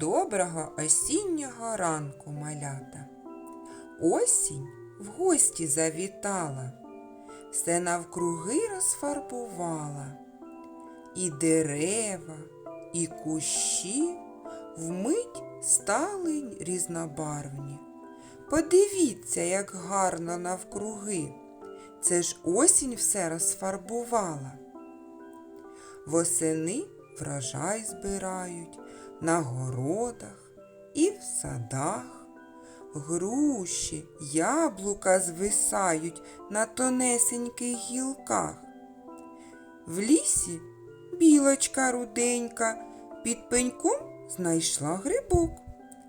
Доброго осіннього ранку, малята. Осінь в гості завітала, все навкруги розфарбувала. І дерева, і кущі вмить стали різнобарвні. Подивіться, як гарно навкруги. Це ж осінь все розфарбувала. Восени врожай збирають на городах і в садах. Груші, яблука звисають на тонесеньких гілках. В лісі білочка руденька під пеньком знайшла грибок,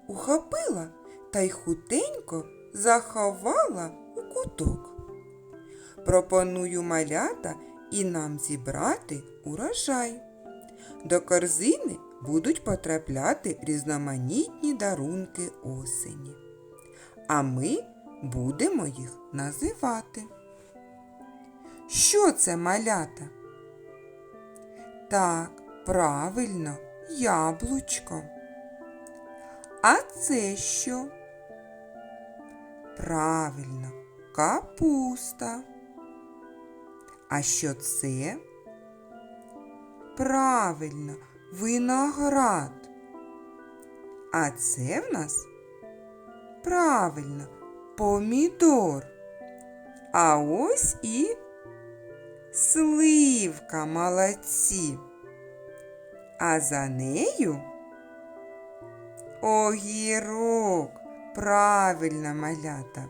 ухопила та й хутенько заховала у куток. Пропоную малята і нам зібрати урожай. До корзини будуть потрапляти різноманітні дарунки осені. А ми будемо їх називати. Що це малята? Так, правильно, яблучко. А це що? Правильно, капуста. А що це? Правильно, виноград. А це в нас правильно помідор. А ось і сливка молодці. А за нею огірок. Правильно, малята.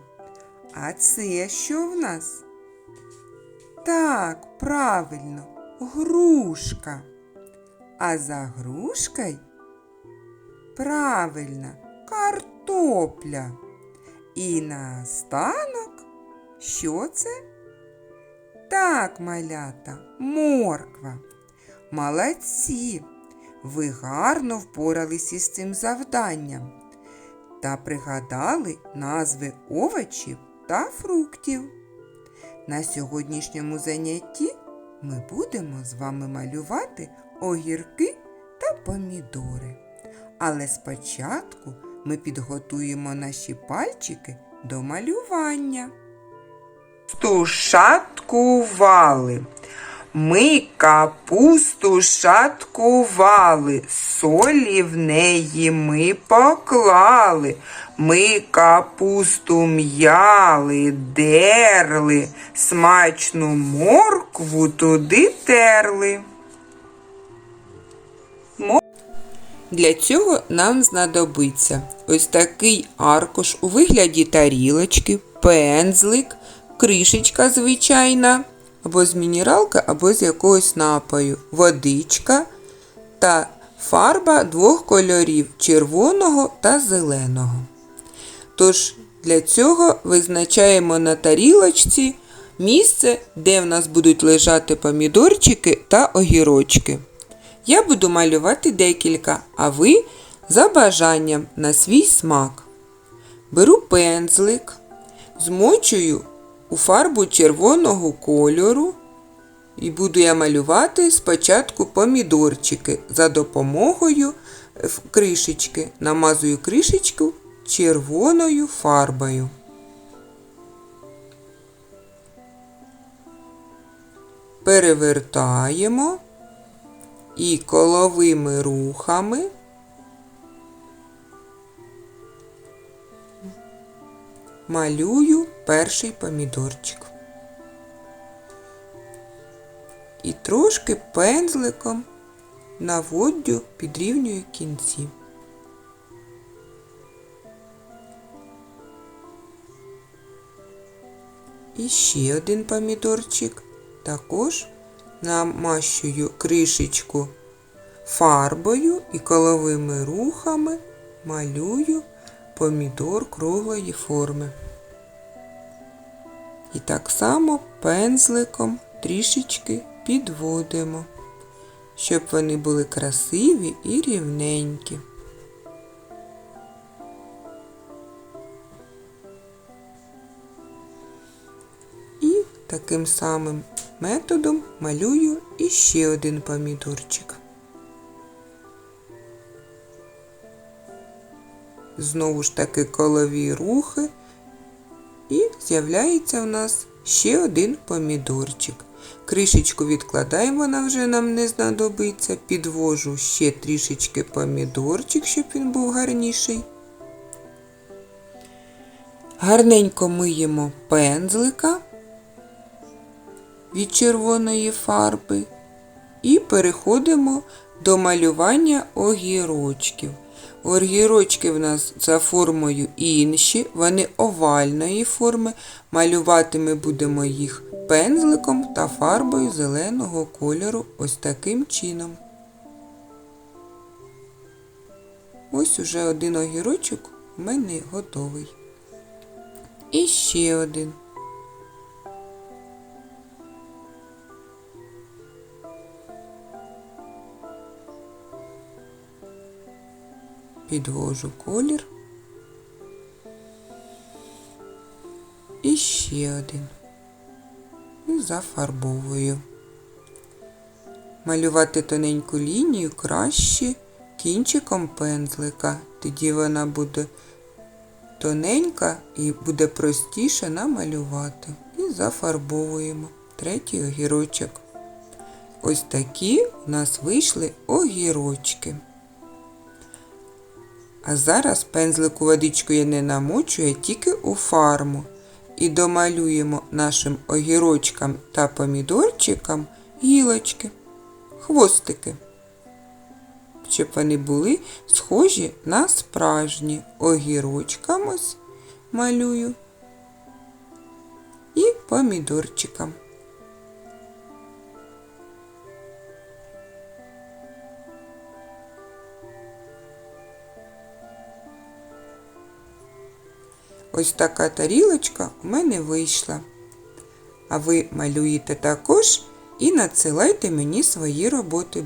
А це що в нас? Так, правильно, грушка. А за грушкою правильно картопля. І наостанок, що це? Так, малята, морква. Молодці! Ви гарно впоралися з цим завданням та пригадали назви овочів та фруктів. На сьогоднішньому занятті ми будемо з вами малювати огірки та помідори. Але спочатку ми підготуємо наші пальчики до малювання. Стушаткували. Ми капусту шаткували, солі в неї ми поклали. Ми капусту м'яли, дерли, смачну моркву туди терли. Для цього нам знадобиться ось такий аркуш у вигляді тарілочки, пензлик, кришечка звичайна, або з мінералки, або з якогось напою, водичка та фарба двох кольорів червоного та зеленого. Тож для цього визначаємо на тарілочці місце, де в нас будуть лежати помідорчики та огірочки. Я буду малювати декілька, а ви за бажанням на свій смак. Беру пензлик, змочую у фарбу червоного кольору і буду я малювати спочатку помідорчики за допомогою кришечки. Намазую кришечку червоною фарбою. Перевертаємо і коловими рухами малюю перший помідорчик. І трошки пензликом наводдю підрівнюю кінці. І ще один помідорчик також намащую кришечку фарбою і коловими рухами малюю помідор круглої форми. І так само пензликом трішечки підводимо, щоб вони були красиві і рівненькі. І таким самим методом малюю іще один помідорчик. Знову ж таки колові рухи. І з'являється в нас ще один помідорчик. Кришечку відкладаємо, вона вже нам не знадобиться. Підвожу ще трішечки помідорчик, щоб він був гарніший. Гарненько миємо пензлика від червоної фарби і переходимо до малювання огірочків. Огірочки в нас за формою інші, вони овальної форми. Малювати ми будемо їх пензликом та фарбою зеленого кольору ось таким чином. Ось уже один огірочок у мене готовий. І ще один. Підвожу колір. І ще один. І зафарбовую. Малювати тоненьку лінію краще кінчиком пензлика. Тоді вона буде тоненька і буде простіше намалювати. І зафарбовуємо третій огірочок. Ось такі у нас вийшли огірочки. А зараз пензлику водичку я не намочую, а тільки у фарму. І домалюємо нашим огірочкам та помідорчикам гілочки, хвостики, щоб вони були схожі на справжні огірочкам ось малюю і помідорчикам. Ось така тарілочка у мене вийшла. А ви малюєте також і надсилайте мені свої роботи.